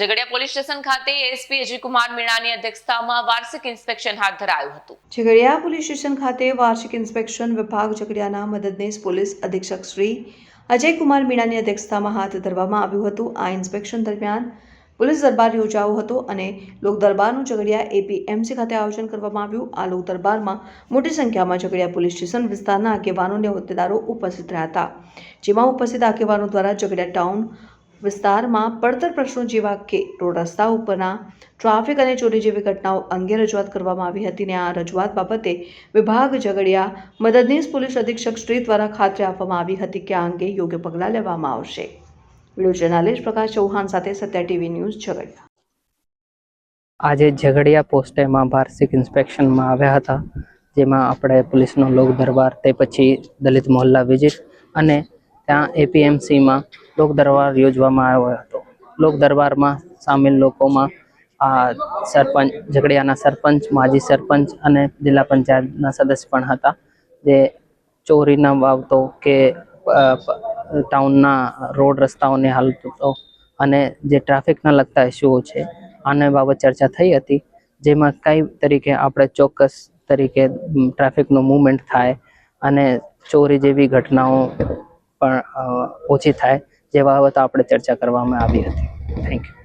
Jhagadia police station ખાતે SP Ajaykumar મીણાની અધ્યક્ષતામાં વાર્ષિક ઇન્સ્પેક્શન હાથ ધરાયું હતું. ઝઘડિયા પોલીસ સ્ટેશન ખાતે વાર્ષિક ઇન્સ્પેક્શન વિભાગ ઝઘડિયાના મદદનીશ પોલીસ અધિક્ષક શ્રી અજયકુમાર મીણાની અધ્યક્ષતામાં હાથ ધરવામાં આવ્યું હતું. આ ઇન્સ્પેક્શન દરમિયાન પોલીસ દરબાર યોજાયો હતો અને લોક દરબારનું ઝઘડિયા એપીએમસી ખાતે આયોજન કરવામાં આવ્યું. આ લોક દરબારમાં મોટી સંખ્યામાં ઝઘડિયા પોલીસ સ્ટેશન વિસ્તારના આગેવાનો અને હોદ્દેદારો ઉપસ્થિત રહ્યા હતા. જેમાં ઉપસ્થિત આગેવાનો દ્વારા ઝઘડિયા ટાઉન વિસ્તારમાં પડતર પ્રશ્નો જેવા કે રોડ રસ્તા ઉપરના ટ્રાફિક અને ચોરી જેવી ઘટનાઓ અંગે રજૂઆત કરવામાં આવી હતી ને આ રજૂઆત બાબતે વિભાગ ઝઘડિયા મદદનીશ પોલીસ અધિક્ષક શ્રી દ્વારા ખાતરી આપવામાં આવી હતી કે આ અંગે યોગ્ય પગલાં લેવામાં આવશે. વીડિયો જર્નાલિસ્ટ પ્રકાશ ચૌહાણ સાથે સત્યા ટીવી ન્યૂઝ ઝઘડિયા. આજે ઝઘડિયા પોસ્ટેમાં વાર્ષિક ઇન્સ્પેક્શનમાં આવ્યા હતા, જેમાં આપણે પોલીસનો લોક દરબાર, તે પછી દલિત મોહલ્લા વિઝિટ અને ત્યાં એપીએમસીમાં લોક દરબાર યોજવામાં આવ્યો હતો. લોક દરબારમાં સામેલ લોકોમાં આ સરપંચ, ઝઘડિયાના સરપંચ, માજી સરપંચ અને જિલ્લા પંચાયતના સદસ્ય પણ હતા. જે ચોરીના બાબતો કે ટાઉનના રોડ રસ્તાઓની હાલતો અને જે ટ્રાફિકના લગતા ઇસ્યુઓ છે, આને બાબત ચર્ચા થઈ હતી. જેમાં કઈ તરીકે આપણે ચોક્કસ તરીકે ટ્રાફિકનું મૂવમેન્ટ થાય અને ચોરી જેવી ઘટનાઓ પણ ઓછી થાય. જે બાબત આપણે ચર્ચા કરવામાં આવી હતી. Thank you